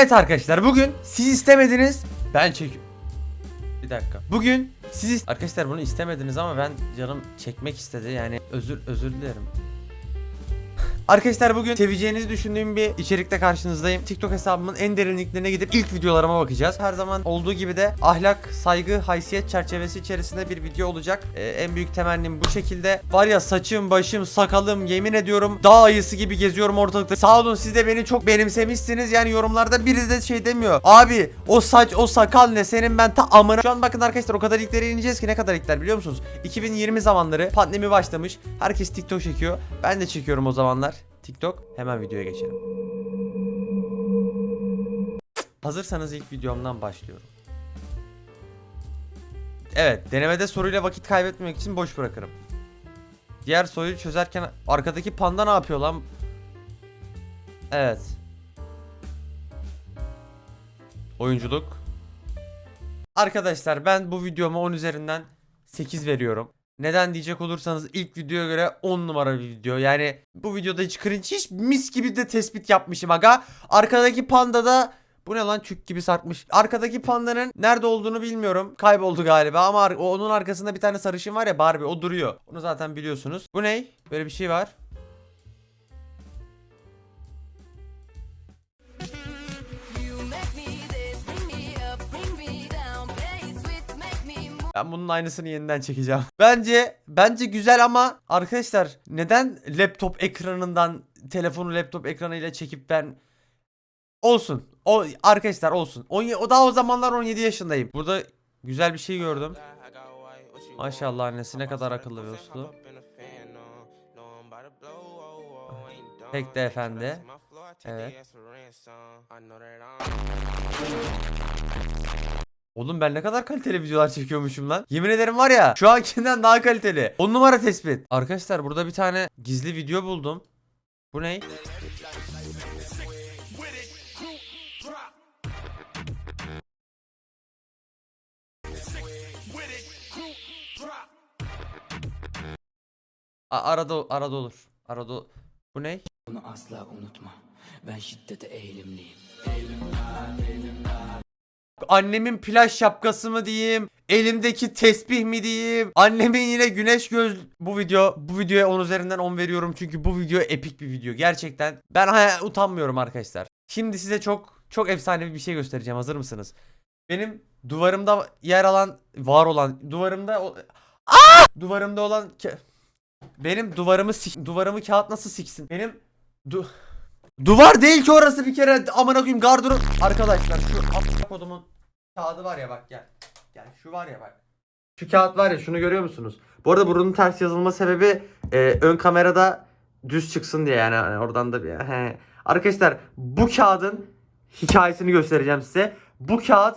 Evet arkadaşlar bugün siz istemediniz ben çekiyorum. Bir dakika. Bugün siz arkadaşlar bunu istemediniz ama ben canım çekmek istedi yani özür özür dilerim. Arkadaşlar bugün seveceğinizi düşündüğüm bir içerikte karşınızdayım. TikTok hesabımın en derinliklerine gidip ilk videolarıma bakacağız. Her zaman olduğu gibi de ahlak, saygı, haysiyet çerçevesi içerisinde bir video olacak. Ee, en büyük temennim bu şekilde. Var ya saçım, başım, sakalım yemin ediyorum dağ ayısı gibi geziyorum ortalıkta. Sağ olun siz de beni çok benimsemişsiniz. Yani yorumlarda biri de şey demiyor. Abi o saç, o sakal ne senin ben ta amına. Şu an bakın arkadaşlar o kadar ilklere ineceğiz ki ne kadar ilkler biliyor musunuz? 2020 zamanları pandemi başlamış. Herkes TikTok çekiyor. Ben de çekiyorum o zamanlar. TikTok. Hemen videoya geçelim. Hazırsanız ilk videomdan başlıyorum. Evet, denemede soruyla vakit kaybetmemek için boş bırakırım. Diğer soruyu çözerken arkadaki panda ne yapıyor lan? Evet. Oyunculuk. Arkadaşlar ben bu videoma 10 üzerinden 8 veriyorum. Neden diyecek olursanız ilk videoya göre 10 numara bir video. Yani bu videoda hiç cringe hiç mis gibi de tespit yapmışım aga. Arkadaki panda da bu ne lan çük gibi sarkmış. Arkadaki pandanın nerede olduğunu bilmiyorum. Kayboldu galiba ama onun arkasında bir tane sarışın var ya Barbie o duruyor. Onu zaten biliyorsunuz. Bu ne? Böyle bir şey var. Ben bunun aynısını yeniden çekeceğim. Bence bence güzel ama arkadaşlar neden laptop ekranından telefonu laptop ekranıyla çekip ben olsun. O arkadaşlar olsun. On, o daha o zamanlar 17 yaşındayım. Burada güzel bir şey gördüm. Maşallah annesi ne kadar akıllı ve uslu. Tek de efendi. Evet. Oğlum ben ne kadar kaliteli videolar çekiyormuşum lan. Yemin ederim var ya şu ankinden daha kaliteli. 10 numara tespit. Arkadaşlar burada bir tane gizli video buldum. Bu ne? A- arada arada olur. Arada Bu ne? Bunu asla unutma. Ben şiddete eğilimliyim. Annemin plaj şapkası mı diyeyim? Elimdeki tesbih mi diyeyim? Annemin yine güneş göz bu video bu videoya 10 üzerinden 10 veriyorum çünkü bu video epik bir video. Gerçekten ben utanmıyorum arkadaşlar. Şimdi size çok çok efsane bir şey göstereceğim. Hazır mısınız? Benim duvarımda yer alan var olan duvarımda Aa! duvarımda olan benim duvarımı duvarımı kağıt nasıl siksin? Benim du Duvar değil ki orası bir kere amına koyayım gardırop. Arkadaşlar şu amına kodumun kağıdı var ya bak gel. Gel şu var ya bak. Şu kağıt var ya şunu görüyor musunuz? Bu arada bunun ters yazılma sebebi e, ön kamerada düz çıksın diye yani hani oradan da bir he. Arkadaşlar bu kağıdın hikayesini göstereceğim size. Bu kağıt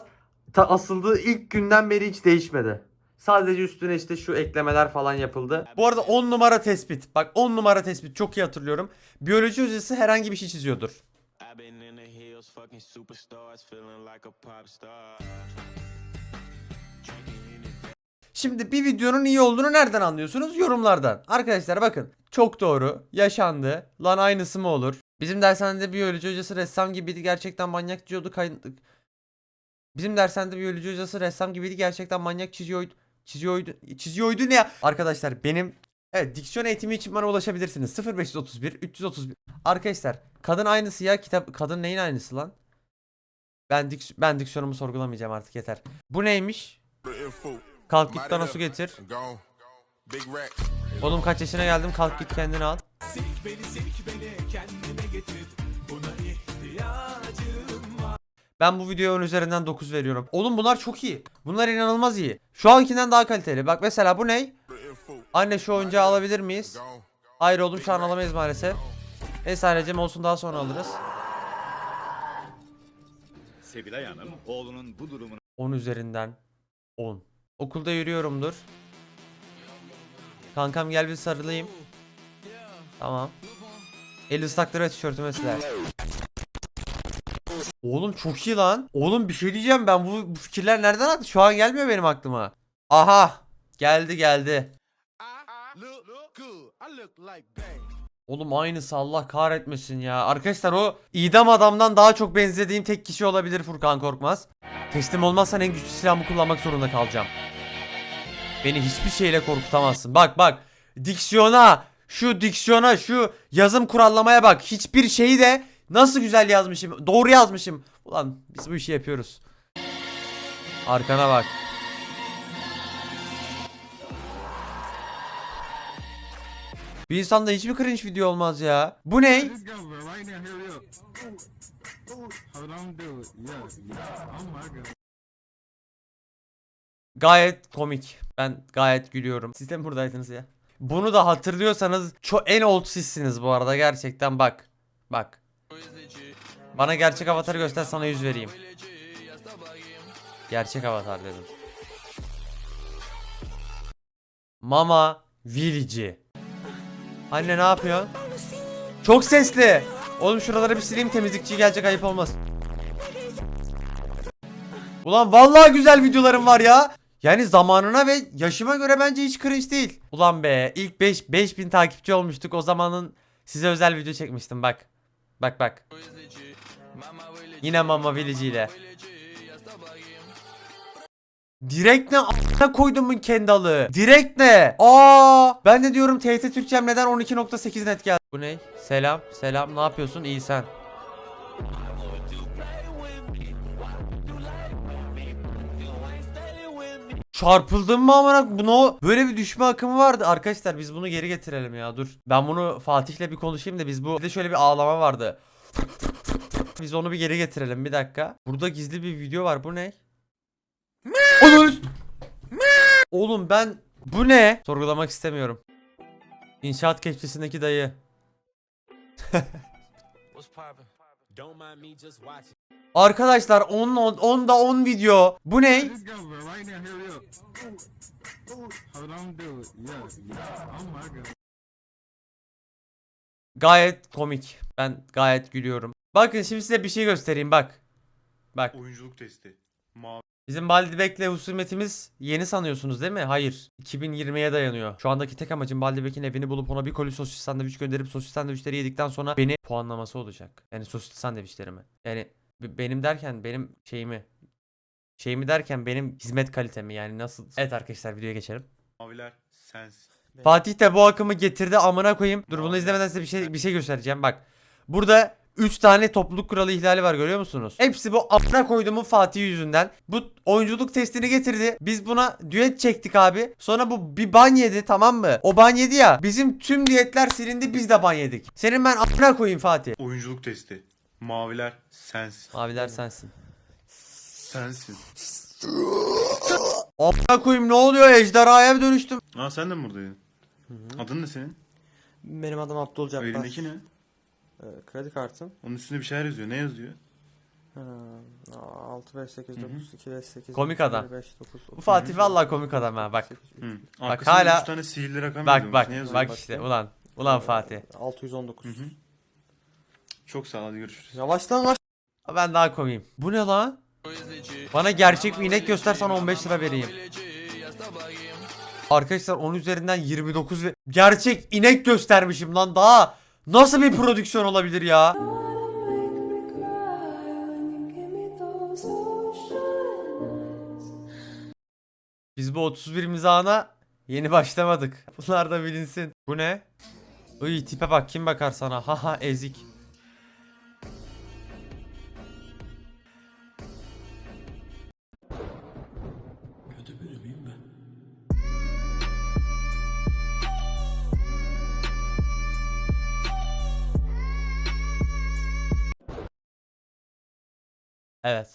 ta asıldığı ilk günden beri hiç değişmedi. Sadece üstüne işte şu eklemeler falan yapıldı. Bu arada 10 numara tespit. Bak 10 numara tespit çok iyi hatırlıyorum. Biyoloji hocası herhangi bir şey çiziyordur. Şimdi bir videonun iyi olduğunu nereden anlıyorsunuz? Yorumlardan. Arkadaşlar bakın. Çok doğru. Yaşandı. Lan aynısı mı olur? Bizim dershanede biyoloji hocası ressam gibiydi. Gerçekten manyak çiziyordu. Kay... Bizim dershanede biyoloji hocası ressam gibiydi. Gerçekten manyak çiziyordu. Çiziyordu. Çiziyordu ne ya? Arkadaşlar benim Evet diksiyon eğitimi için bana ulaşabilirsiniz. 0531 331. Arkadaşlar kadın aynısı ya kitap kadın neyin aynısı lan? Ben diks ben diksiyonumu sorgulamayacağım artık yeter. Bu neymiş? Kalk git bana su getir. Oğlum kaç yaşına geldim kalk git kendini al. Ben bu videoya 10 üzerinden 9 veriyorum. Oğlum bunlar çok iyi. Bunlar inanılmaz iyi. Şu ankinden daha kaliteli. Bak mesela bu ne? Anne şu oyuncağı alabilir miyiz? Hayır oğlum şu an alamayız maalesef. Neyse anneciğim olsun daha sonra alırız. Sevilay Hanım oğlunun bu durumuna 10 üzerinden 10. Okulda yürüyorumdur. Kankam gel bir sarılayım. Tamam. El ıslakları ve tişörtüme siler. Oğlum çok iyi lan. Oğlum bir şey diyeceğim ben bu, bu fikirler nereden aktı? Şu an gelmiyor benim aklıma. Aha. Geldi geldi. Oğlum aynısı Allah kahretmesin ya. Arkadaşlar o idam adamdan daha çok benzediğim tek kişi olabilir Furkan Korkmaz. Teslim olmazsan en güçlü silahımı kullanmak zorunda kalacağım. Beni hiçbir şeyle korkutamazsın. Bak bak. Diksiyona, şu diksiyona, şu yazım kurallamaya bak. Hiçbir şeyi de nasıl güzel yazmışım. Doğru yazmışım. Ulan biz bu işi yapıyoruz. Arkana bak. Bir insanda hiçbir cringe video olmaz ya. Bu ne? Oh. Gayet komik. Ben gayet gülüyorum. Siz de mi buradaydınız ya? Bunu da hatırlıyorsanız çok en old sizsiniz bu arada gerçekten bak. Bak. Bana gerçek avatarı göster sana yüz vereyim. Gerçek avatar dedim. Mama Village. Anne ne yapıyorsun? Çok sesli. Oğlum şuraları bir sileyim temizlikçi gelecek ayıp olmaz. Ulan vallahi güzel videolarım var ya. Yani zamanına ve yaşıma göre bence hiç cringe değil. Ulan be ilk 5 5000 takipçi olmuştuk. O zamanın size özel video çekmiştim bak. Bak bak. Yine Mama Village ile. Direkt ne a**ına koydumun kendalı. Direkt ne? Aa, ben de diyorum TRT Türkçem neden 12.8 net geldi. Bu ne? Selam, selam. Ne yapıyorsun? İyi sen. Çarpıldın mı amına bunu böyle bir düşme akımı vardı. Arkadaşlar biz bunu geri getirelim ya dur. Ben bunu Fatih'le bir konuşayım da biz bu bir de şöyle bir ağlama vardı. Biz onu bir geri getirelim bir dakika. Burada gizli bir video var. Bu ne? Ananı- Oğlum ben bu ne? Sorgulamak istemiyorum. İnşaat kepçesindeki dayı Don't mind me just watching. Arkadaşlar 10 10 da 10 video bu ne. Oh. Gayet komik. Ben gayet gülüyorum. Bakın şimdi size bir şey göstereyim bak. Bak. oyunculuk testi. Mavi Bizim Baldibek'le husumetimiz yeni sanıyorsunuz değil mi? Hayır. 2020'ye dayanıyor. Şu andaki tek amacım Baldibek'in evini bulup ona bir koli sosis sandviç gönderip sosis sandviçleri yedikten sonra beni puanlaması olacak. Yani sosis sandviçlerimi. Yani benim derken benim şeyimi şeyimi derken benim hizmet kalitemi yani nasıl? Evet arkadaşlar videoya geçelim. maviler sensin. Fatih de bu akımı getirdi amına koyayım. Dur bunu izlemeden size bir şey bir şey göstereceğim bak. Burada 3 tane topluluk kuralı ihlali var görüyor musunuz? Hepsi bu amına koyduğumun Fatih yüzünden. Bu oyunculuk testini getirdi. Biz buna düet çektik abi. Sonra bu bir ban yedi tamam mı? O ban yedi ya. Bizim tüm diyetler silindi biz de ban yedik. Senin ben amına koyayım Fatih. Oyunculuk testi. Maviler sensin. Maviler sensin. Sensin. Amına koyayım ne oluyor ejderhaya dönüştüm. Aa sen de mi buradaydın? Adın ne senin? Benim adım Abdul O Cabbar. elindeki ne? Ee, kredi kartım. Onun üstünde bir şeyler yazıyor. Ne yazıyor? Ha, 6 5 8 9 2 5 8 Komik adam. 5 9 Bu Fatih vallahi komik adam ha bak. Hı. Arkasında hala- üç tane sihirli rakam Bak bak Ne yazıyor? bak işte ulan. Ulan Fatih. 619. Hı hı. Çok sağ ol hadi görüşürüz. Yavaş lan yavaş. Ben daha komiyim. Bu ne lan? Bana gerçek bir inek göster sana 15 lira vereyim. Arkadaşlar 10 üzerinden 29 ve gerçek inek göstermişim lan daha. Nasıl bir prodüksiyon olabilir ya? Biz bu 31 mizahına yeni başlamadık. Bunlar da bilinsin. Bu ne? Uy tipe bak kim bakar sana. Haha ezik. Evet.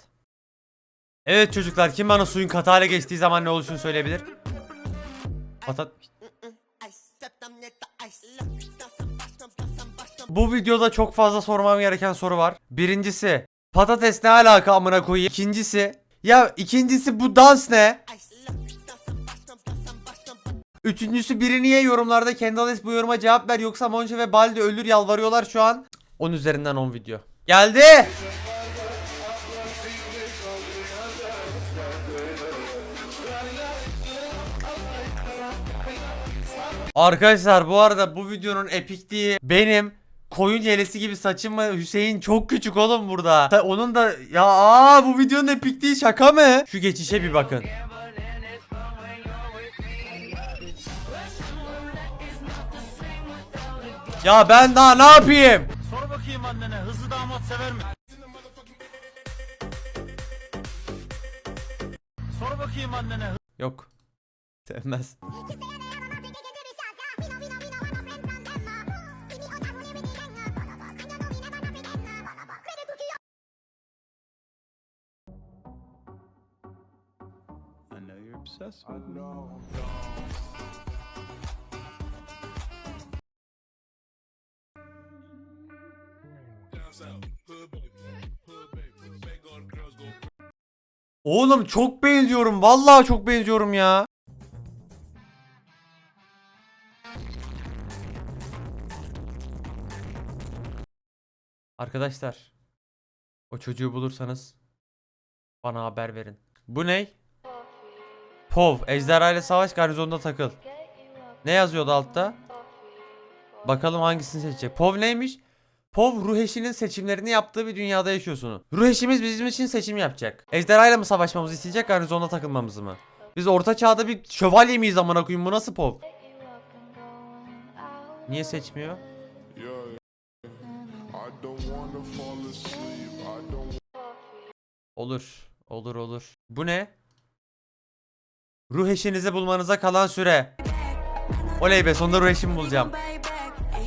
Evet çocuklar kim bana suyun katı hale geçtiği zaman ne oluşunu söyleyebilir? Patat... Bu videoda çok fazla sormam gereken soru var. Birincisi patates ne alaka amına koyayım? İkincisi ya ikincisi bu dans ne? Üçüncüsü biri niye yorumlarda Kendales bu yoruma cevap ver yoksa Monca ve Baldi ölür yalvarıyorlar şu an. 10 üzerinden 10 video. Geldi. Arkadaşlar bu arada bu videonun epikliği benim koyun yelesi gibi saçım ve Hüseyin çok küçük oğlum burada. Ta- Onun da ya aa bu videonun epikliği şaka mı? Şu geçişe bir bakın. Ya ben daha ne yapayım? Sor bakayım annene hızlı damat sever mi? Sor bakayım annene Yok. Sevmez. Obsessed with me. Oğlum çok benziyorum. Vallahi çok benziyorum ya. Arkadaşlar. O çocuğu bulursanız bana haber verin. Bu ne? Pov, ejderha ile savaş garnizonunda takıl. Ne yazıyordu altta? Bakalım hangisini seçecek. Pov neymiş? Pov ruh eşinin seçimlerini yaptığı bir dünyada yaşıyorsun. Ruh eşimiz bizim için seçim yapacak. Ejderha ile mi savaşmamızı isteyecek garnizonda takılmamızı mı? Biz orta çağda bir şövalye miyiz amına koyayım bu nasıl Pov? Niye seçmiyor? Olur. Olur olur. Bu ne? Ruh eşinizi bulmanıza kalan süre. Oley be sonunda ruh eşimi bulacağım.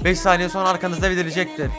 5 saniye sonra arkanızda belirecektir.